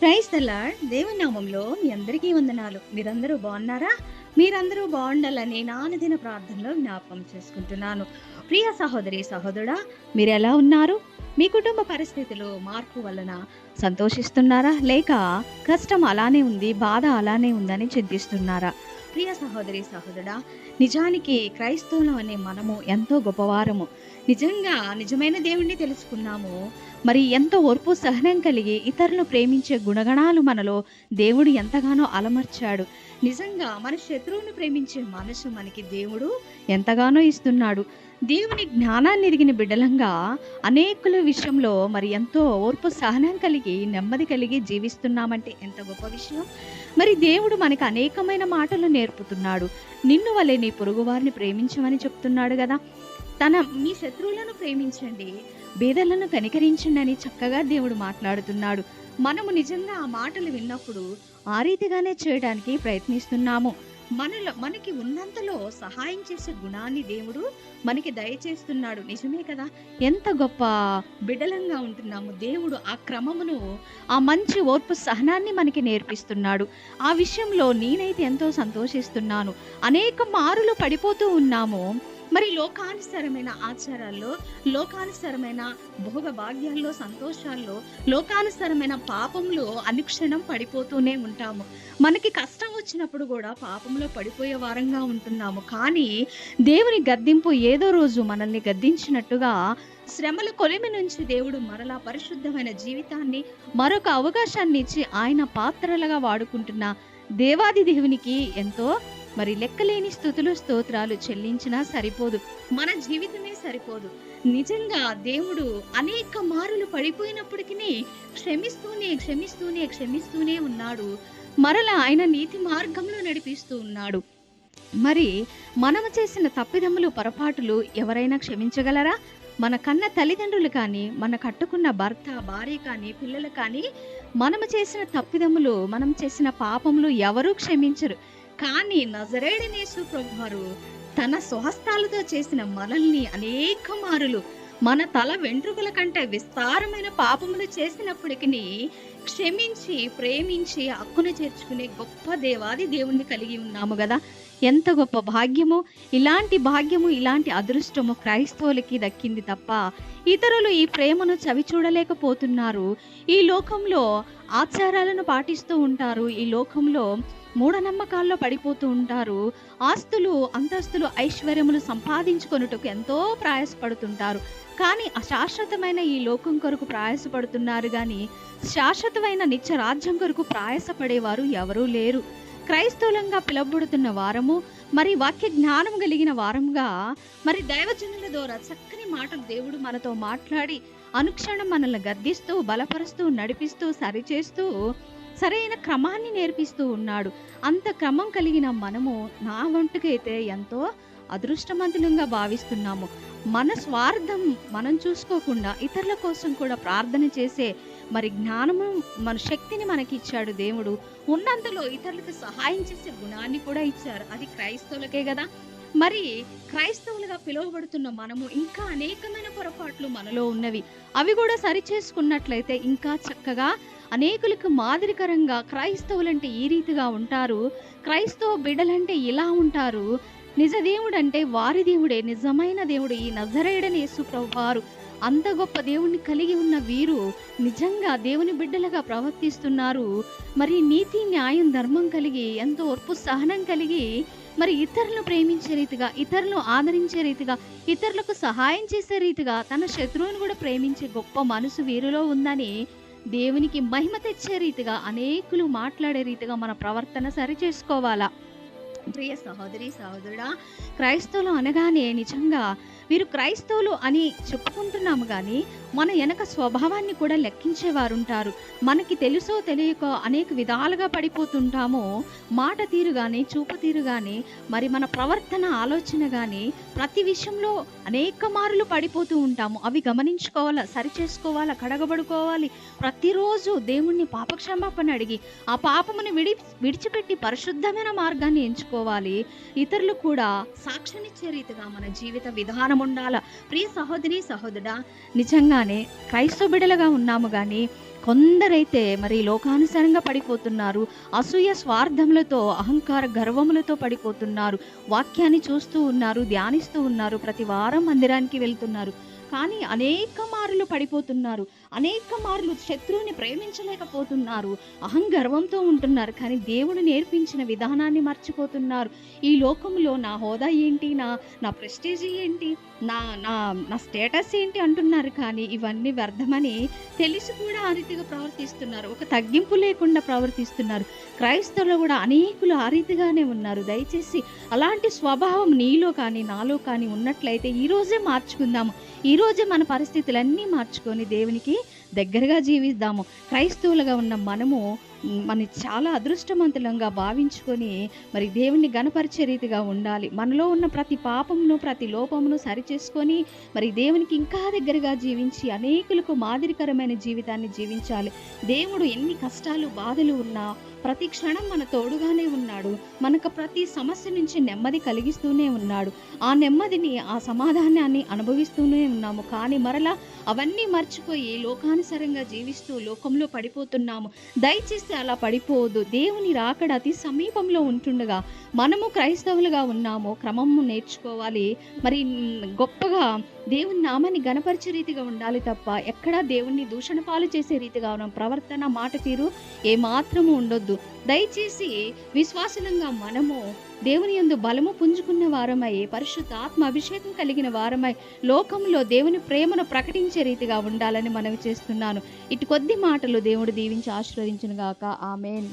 Praise the Lord దేవుని నామంలో మీ అందరికీ వందనాలు. మీరందరూ బాగున్నారా? మీరందరూ బాగుండాలని నానదిన ప్రార్థనలో జ్ఞాపకం చేసుకుంటున్నాను. ప్రియ సహోదరి సహోదరుడా మీరు ఎలా ఉన్నారు? మీ కుటుంబ పరిస్థితులు మార్పు వలన సంతోషిస్తున్నారా? లేక కష్టం అలానే ఉంది బాధ అలానే ఉందని చింతిస్తున్నారా? ప్రియ సహోదరి సహోదరుడా నిజానికి క్రైస్తవులం అనే మనము ఎంతో గొప్పవారము. నిజంగా నిజమైన దేవుణ్ణి తెలుసుకున్నాము. మరి ఎంతో ఓర్పు సహనం కలిగి ఇతరులను ప్రేమించే గుణగణాలు మనలో దేవుడు ఎంతగానో అలమర్చాడు. నిజంగా మన శత్రువును ప్రేమించే మనసు మనకి దేవుడు ఎంతగానో ఇస్తున్నాడు. దేవుని జ్ఞానాన్ని ఎరిగిన బిడ్డలంగా అనేకుల విషయంలో మరి ఎంతో ఓర్పు సహనం కలిగి నెమ్మది కలిగి జీవిస్తున్నామంటే ఎంత గొప్ప విషయం. మరి దేవుడు మనకు అనేకమైన మాటలు నేర్పుతున్నాడు. నిన్ను వలె నీ పొరుగువారిని ప్రేమించమని చెప్తున్నాడు కదా. తన మీ శత్రువులను ప్రేమించండి బేదలను కనికరించండి అని చక్కగా దేవుడు మాట్లాడుతున్నాడు. మనము నిజంగా ఆ మాటలు విన్నప్పుడు ఆ రీతిగానే చేయడానికి ప్రయత్నిస్తున్నాము. మనలో మనకి ఉన్నంతలో సహాయం చేసే గుణాన్ని దేవుడు మనకి దయచేస్తున్నాడు. నిజమే కదా? ఎంత గొప్ప బిడలంగా ఉంటున్నాము. దేవుడు ఆ క్రమమును ఆ మంచి ఓర్పు సహనాన్ని మనకి నేర్పిస్తున్నాడు. ఆ విషయంలో నేనైతే ఎంతో సంతోషిస్తున్నాను. అనేక మారులు పడిపోతూ ఉన్నాము. మరి లోకానుసరమైన ఆచారాల్లో లోకానుసరమైన భోగ భాగ్యాల్లో సంతోషాల్లో లోకానుసరమైన పాపంలో అనుక్షణం పడిపోతూనే ఉంటాము. మనకి కష్టం వచ్చినప్పుడు కూడా పాపంలో పడిపోయే వారంగా ఉంటున్నాము. కానీ దేవుని గద్దింపు ఏదో రోజు మనల్ని గద్దించినట్టుగా శ్రమల కొలిమి నుంచి దేవుడు మరలా పరిశుద్ధమైన జీవితాన్ని మరొక అవకాశాన్ని ఇచ్చి ఆయన పాత్రలుగా వాడుకుంటున్న దేవాది దేవునికి ఎంతో మరి లెక్కలేని స్థుతులు స్తోత్రాలు చెల్లించినా సరిపోదు. మన జీవితమే సరిపోదు. నిజంగా దేవుడు అనేక మారులు పడిపోయినప్పటికీ క్షమిస్తూనే క్షమిస్తూనే క్షమిస్తూనే ఉన్నాడు. మరలా ఆయన నీతి మార్గంలో నడిపిస్తూ ఉన్నాడు. మరి మనము చేసిన తప్పిదమ్ములు పొరపాటులు ఎవరైనా క్షమించగలరా? మన కన్న తల్లిదండ్రులు కానీ మన కట్టుకున్న భర్త భార్య కానీ పిల్లలు కానీ మనము చేసిన తప్పిదములు మనం చేసిన పాపములు ఎవరూ క్షమించరు. కానీ నజరేడనేసు ప్రభువారు తన స్వహస్తాలతో చేసిన మనల్ని అనేక మారులు మన తల వెంట్రుకల కంటే విస్తారమైన పాపములు చేసినప్పటికీ క్షమించి ప్రేమించి హక్కును చేర్చుకునే గొప్ప దేవాది దేవుణ్ణి కలిగి ఉన్నాము కదా. ఎంత గొప్ప భాగ్యము ఇలాంటి భాగ్యము ఇలాంటి అదృష్టము క్రైస్తవులకి దక్కింది తప్ప ఇతరులు ఈ ప్రేమను చవి చూడలేకపోతున్నారు. ఈ లోకంలో ఆచారాలను పాటిస్తూ ఉంటారు. ఈ లోకంలో మూఢనమ్మకాల్లో పడిపోతూ ఉంటారు. ఆస్తులు అంతస్తులు ఐశ్వర్యములు సంపాదించుకొనుటకు ఎంతో ప్రయాసపడుతుంటారు. కానీ అశాశ్వతమైన ఈ లోకం కొరకు ప్రయాసపడుతున్నారు కానీ శాశ్వతమైన నిత్య రాజ్యం కొరకు ప్రయాసపడేవారు ఎవరూ లేరు. క్రైస్తవులంగా పిలువబడుతున్న వారము మరి వాక్య జ్ఞానం కలిగిన వారంగా మరి దైవజనుల ద్వారా చక్కని మాటలు దేవుడు మనతో మాట్లాడి అనుక్షణం మనల్ని గద్దిస్తూ బలపరుస్తూ నడిపిస్తూ సరిచేస్తూ సరైన క్రమాన్ని నేర్పిస్తూ ఉన్నాడు. అంత క్రమం కలిగిన మనము నా వంటుకైతే ఎంతో అదృష్టవంతులంగా భావిస్తున్నాము. మన స్వార్థం మనం చూసుకోకుండా ఇతరుల కోసం కూడా ప్రార్థన చేసే మరి జ్ఞానము మన శక్తిని మనకి ఇచ్చాడు దేవుడు. ఉన్నంతలో ఇతరులకు సహాయం చేసే గుణాన్ని కూడా ఇచ్చారు. అది క్రైస్తవులకే కదా. మరి క్రైస్తవులుగా పిలువబడుతున్న మనము ఇంకా అనేకమైన పొరపాట్లు మనలో ఉన్నవి. అవి కూడా సరి చేసుకున్నట్లయితే ఇంకా చక్కగా అనేకులకు మాదిరికరంగా క్రైస్తవులంటే ఈ రీతిగా ఉంటారు. క్రైస్తవ బిడ్డలంటే ఇలా ఉంటారు. నిజ దేవుడు అంటే వారి దేవుడే నిజమైన దేవుడు ఈ నజరేయుడని యేసుప్రభు వారు అంత గొప్ప దేవుణ్ణి కలిగి ఉన్న వీరు నిజంగా దేవుని బిడ్డలుగా ప్రవర్తిస్తున్నారు. మరి నీతి న్యాయం ధర్మం కలిగి ఎంతో ఓర్పు సహనం కలిగి మరి ఇతరులను ప్రేమించే రీతిగా ఇతరులను ఆదరించే రీతిగా ఇతరులకు సహాయం చేసే రీతిగా తన శత్రువును కూడా ప్రేమించే గొప్ప మనసు వీరిలో ఉందని దేవునికి మహిమ తెచ్చే రీతిగా అనేకులు మాట్లాడే రీతిగా మన ప్రవర్తన సరి చేసుకోవాలా ప్రియ సహోదరి సహోదరుడా క్రైస్తవులు అనగానే నిజంగా వీరు క్రైస్తవులు అని చెప్పుకుంటున్నాము కానీ మన వెనక స్వభావాన్ని కూడా లెక్కించేవారు ఉంటారు మనకి తెలుసో తెలియకో అనేక విధాలుగా పడిపోతుంటామో మాట తీరు కానీ చూపు తీరు కానీ మరి మన ప్రవర్తన ఆలోచన కానీ ప్రతి విషయంలో అనేక మారులు పడిపోతూ ఉంటాము. అవి గమనించుకోవాలా సరి చేసుకోవాలా కడగబడుకోవాలి? ప్రతిరోజు దేవుణ్ణి పాపక్షమాపణ అడిగి ఆ పాపమును విడి విడిచిపెట్టి పరిశుద్ధమైన మార్గాన్ని ఎంచుకోవాలి. ఇతరులు కూడా సాక్షినిచ్చే రీతిగా మన జీవిత విధానం ఉండాల? ప్రియ సహోదరి సహోదరుడా నిజంగానే క్రైస్తవ బిడలుగా ఉన్నాము కానీ కొందరైతే మరి లోకానుసారంగా పడిపోతున్నారు అసూయ స్వార్థములతో అహంకార గర్వములతో పడిపోతున్నారు వాక్యాన్ని చూస్తూ ఉన్నారు ధ్యానిస్తూ ఉన్నారు ప్రతి వారం మందిరానికి వెళ్తున్నారు. కానీ అనేక మార్లు పడిపోతున్నారు. అనేక మార్లు శత్రువుని ప్రేమించలేకపోతున్నారు. అహంగర్వంతో ఉంటున్నారు. కానీ దేవుడు నేర్పించిన విధానాన్ని మర్చిపోతున్నారు. ఈ లోకంలో నా హోదా ఏంటి? నా నా ప్రెస్టేజ్ ఏంటి? నా నా నా స్టేటస్ ఏంటి అంటున్నారు. కానీ ఇవన్నీ వ్యర్థమని తెలిసి కూడా ఆ రీతిగా ప్రవర్తిస్తున్నారు. ఒక తగ్గింపు లేకుండా ప్రవర్తిస్తున్నారు. క్రైస్తవులు కూడా అనేకులు ఆ రీతిగానే ఉన్నారు. దయచేసి అలాంటి స్వభావం నీలో కానీ నాలో కానీ ఉన్నట్లయితే ఈ రోజే మార్చుకుందాము ఈ రోజే మన పరిస్థితులన్నీ మార్చుకొని దేవునికి దగ్గరగా జీవిద్దాము. క్రైస్తవులుగా ఉన్న మనము మన చాలా అదృష్టవంతులంగా భావించుకొని మరి దేవుణ్ణి గణపరిచే రీతిగా ఉండాలి. మనలో ఉన్న ప్రతి పాపమును ప్రతి లోపమును సరిచేసుకొని మరి దేవునికి ఇంకా దగ్గరగా జీవించి అనేకులకు మాదిరికరమైన జీవితాన్ని జీవించాలి. దేవుడు ఎన్ని కష్టాలు బాధలు ఉన్నా ప్రతి క్షణం మన తోడుగానే ఉన్నాడు. మనకు ప్రతి సమస్య నుంచి నెమ్మది కలిగిస్తూనే ఉన్నాడు. ఆ నెమ్మదిని ఆ సమాధానాన్ని అనుభవిస్తూనే ఉన్నాము. కానీ మరలా అవన్నీ మర్చిపోయి లోకానుసారంగా జీవిస్తూ లోకంలో పడిపోతున్నాము. దయచేసి అలా పడిపోవద్దు దేవుని రాకడ అతి సమీపంలో ఉంటుండగా మనము క్రైస్తవులుగా ఉన్నాము క్రమము నేర్చుకోవాలి. మరి గొప్పగా దేవుని నామాన్ని గణపరిచే రీతిగా ఉండాలి తప్ప ఎక్కడా దేవుణ్ణి దూషణ పాలు చేసే రీతిగా ఉన్నాం. ప్రవర్తన మాట తీరు ఏ మాత్రము ఉండొద్దు. దయచేసి విశ్వాసనంగా మనము దేవుని యందు బలము పుంజుకున్న వారమై పరిశుద్ధ ఆత్మ అభిషేకం కలిగిన వారమై లోకంలో దేవుని ప్రేమను ప్రకటించే రీతిగా ఉండాలని మనవి చేస్తున్నాను. ఇటు కొద్ది మాటలు దేవుడు దీవించి ఆశీర్వదించును గాక ఆమెన్.